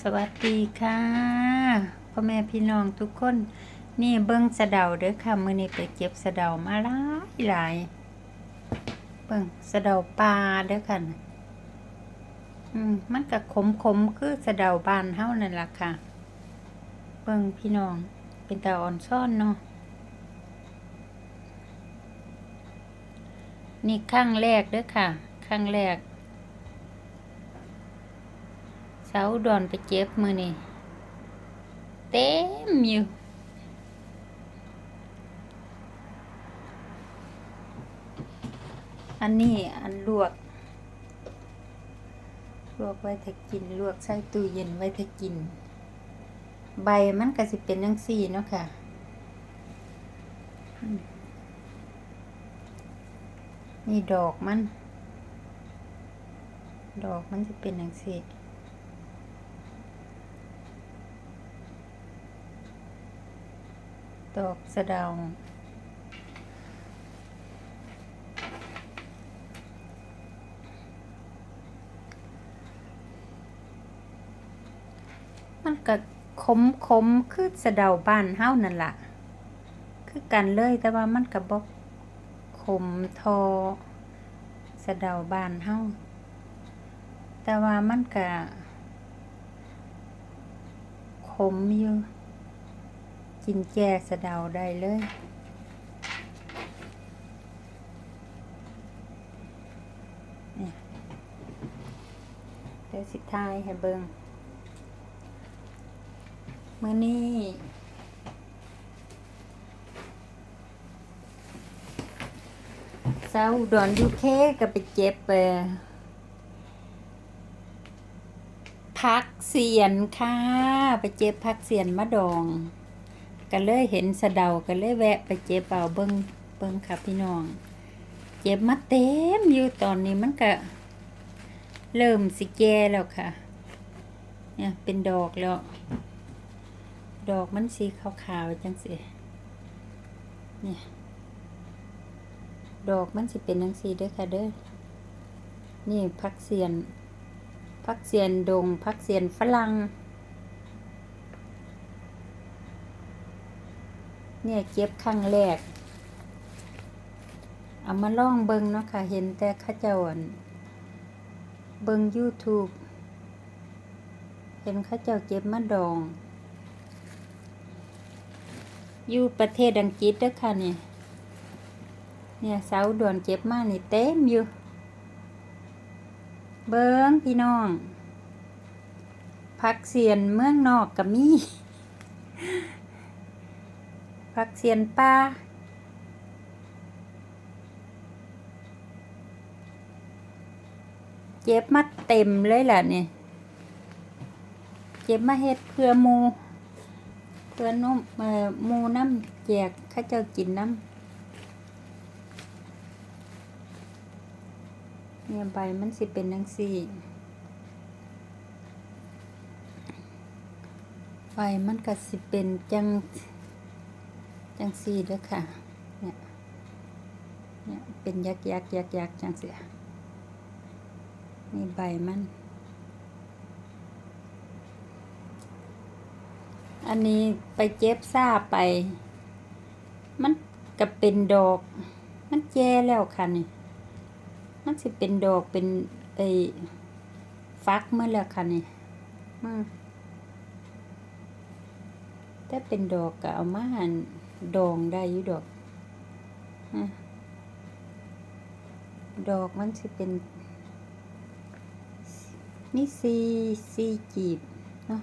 สวัสดีค่ะพ่อแม่พี่น้องทุกคน นี่เบิ้งสะเดาเด้อค่ะมื้อนี้ไปเก็บสะเดามาหลายหลายเบิ้งสะเดาปลาเด้อค่ะอืมมันก็ขมขมๆคือสะเดาบ้านเฮานั่นล่ะค่ะ เบิ้งพี่น้องเป็นตาอ่อนซ่อนเนาะนี่ครั้งแรกเด้อค่ะครั้งแรก เสาดอนไปเจ็บมือนี่เต็มอยู่อันนี้อันลวก ลวกไว้ถ้ากิน ลวกใส่ตู้เย็นไว้ถ้ากิน ใบมันก็สิเป็นจังซี่เนาะค่ะ นี่ดอกมัน ดอกมันจะเป็นจังซี่ ดอกสะเดามันก็ขมขมคือสะเดาบ้านเฮ้านั่นล่ะ คือกันเลยแต่ว่ามันก็บ่ขมทอสะเดาบ้านเฮ้าแต่ว่ามันก็ขมอยู่ กินแก่สะเดาได้เลยเดี๋ยวสิทายให้เบิงเมื่อนี้เศร้าอุดอนยูเคก็ไปเจ็บเออพักเสียนค่ะ ไปเจ็บพักเสียนมะดอง ก็เลยเห็นสะเดาก็เลยแวะไปเจ็บเอาเบิ้งเบิ้งค่ะพี่น้อง เจ็บมาเต็มอยู่ตอนนี้มันก็เริ่มสิแก่แล้วค่ะ เนี่ยเป็นดอกแล้ว ดอกมันสีขาวๆจังสิเนี่ยดอกมันสิเป็นจังสีเด้อค่ะเด้อนี่พักเสียนพักเสียนดงพักเสียนฝรั่ง เนี่ยเก็บครั้งแรก เอามาล่องเบิงเนาะค่ะ เห็นแต่ข้าเจ้าอั่นเบิง YouTube เห็นข้าเจ้าเก็บมาดอง อยู่ประเทศอังกฤษเด้อค่ะเนี่ยเนี่ยเสาด่วนเก็บมานี่เต็มอยู่ เบิงพี่น้องพักเสียนเมืองนอกกับมี ผักเสียนป้าเจ็บมาเต็มเลยแหละเนี่ยเจ็บมาเฮ็ดเพื่อมูเพื่อนุ่มเอ่อมูน้ำแจกข้าเจ้ากินน้ำเนี่ยใบมันสิเป็นจังซี่ใบมันก็สิเป็นจัง จังซี่ด้อค่ะ เนี่ย เนี่ยเป็นยักยักยักยักจังเสียนี่ใบมัน อันนี้ไปเจ็บซาไป มันก็เป็นดอก มันแก่แล้วค่ะนี่ มันสิเป็นดอกเป็นไอ้ฟักเมื่อแล้วค่ะนี่อืมถ้าเป็นดอกก็เอามาหั่น ดองได้อยู่ดอกฮะดอกมันสิเป็นมีสีสีจีบเนาะ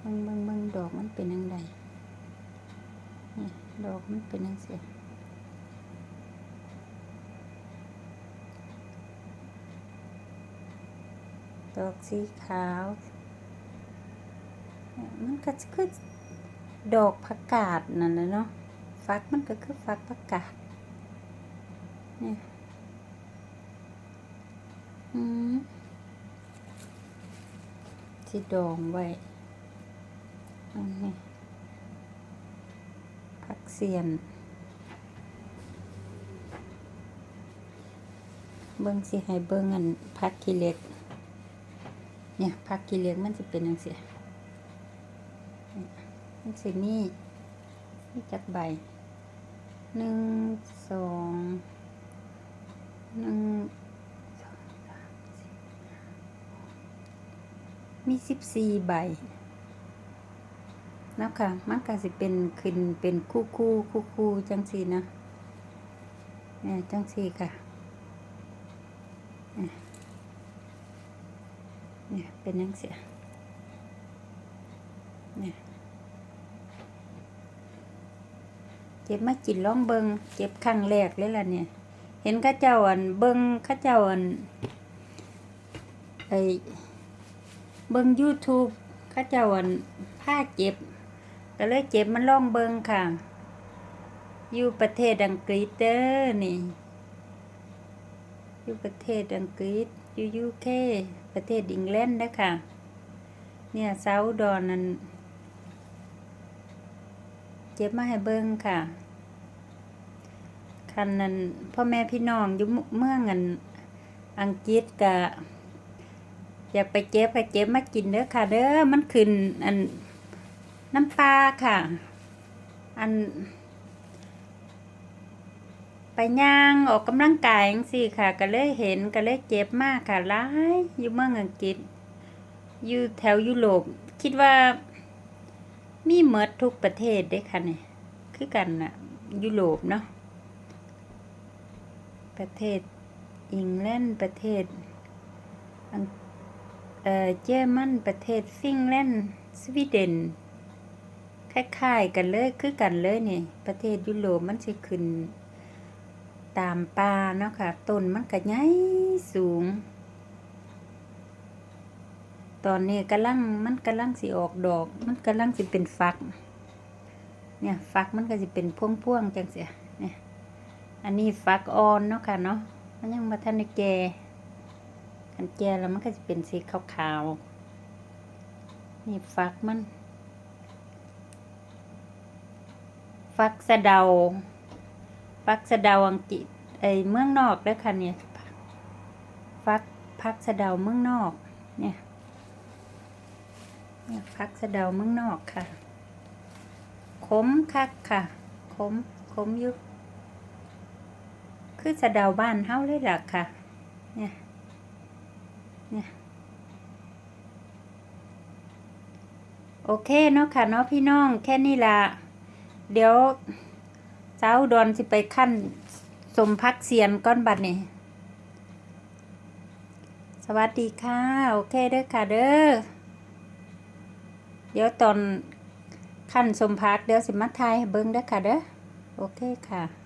เบิ่งเบิ่งเบิ่งดอกมันเป็นยังไงนี่ดอกมันเป็นยังไงดอกสีขาว มันก็คือ ดอกผักกาดนั่นนะเนาะฟักมันก็คือฟักผักกาดเนี่ยอืมที่ดองไว้อันนี้ผักเสียน เบิ่งสิให้เบิ่งอันผักขี้เล็ก เนี่ยผักกีเลียงมันจะเป็นจังซี่ มันสิมีมีจักใบหนึ่งสองหนึ่งสองมีสิบสี่ใบนะค่ะ มันก็สิเป็นขึ้นเป็นคู่คู่คู่คู่จังสีนะเนี่ยจังสีค่ะเนี่ยเป็นจังเนี่ย เจ็บมากินล่องเบิงเจ็บครั้งแรกเลยล่ะเนี่ย เห็นข้าเจ้าอันเบิงข้าเจ้าอันไอเบิง YouTube ข้าเจ้าอันผ้าเจ็บก็เลยเจ็บมันล่องเบิงค่ะ อยู่ประเทศอังกฤษเด้อนี่ อยู่ประเทศอังกฤษอยู่ยูเคประเทศอังกฤษนะค่ะ เนี่ยเซาดอนนั้น เจ็บมาให้เบิงค่ะ คันนั้นพ่อแม่พี่น้องอยู่เมืองอันอังกฤษกะอยากไปเจ็บไปเจ็บมากินเด้อค่ะ เด้อมันขึ้นอันน้ำปลาค่ะ อัน ไปย่างออกกำลังกายจังซี่ค่ะ ก็เลยเห็นก็เลยเจ็บมากค่ะร้ายอยู่เมืองอังกฤษอยู่แถวยุโรปคิดว่า มีเมดทุกประเทศเด้ค่ะเนี่ยคือกันนะยุโรปเนาะประเทศอังกฤษประเทศอังเอ่อเยอรมันประเทศฟินแลนด์สวีเดนคล้ายๆกันเลยคือกันเลยนี่ประเทศยุโรปมันสิขึ้นตามป่าเนาะค่ะต้นมันก็ใหญ่สูง ตอนนี้กำลังมันกำลังสิออกดอก มันกำลังสิเป็นฟัก เนี่ยฟักมันก็สิเป็นพวงๆจังเสียเนี่ยอันนี้ฟักอ่อนเนาะค่ะเนาะมันยังมาทันแก่คันแก่แล้วมันก็จะเป็นสีขาวๆนี่ฟักมัน ฟักสะเดา ฟักสะเดาอังกฤษไอยเมืองนอกเด้อค่ะเนี่ยฟักพักสะเดาเมืองนอกเนี่ย เนี่ยฟักสะเดาเมืองนอกค่ะ ขมคักค่ะ ขม ขมอยู่ คือสะเดาบ้านเฮาเลยล่ะค่ะ เนี่ย เนี่ยโอเคเนาะค่ะเนาะพี่น้องแค่นี้ละเดี๋ยวสาวอุดอนสิไปขั้นสมพักเสียนก้อนบัดนี่สวัสดีค่ะ โอเคเด้อค่ะเด้อ เดี๋ยวตอนขั้นสมพักเดี๋ยวสิมาทายให้เบิ้งเด้อค่ะเด้อโอเคค่ะ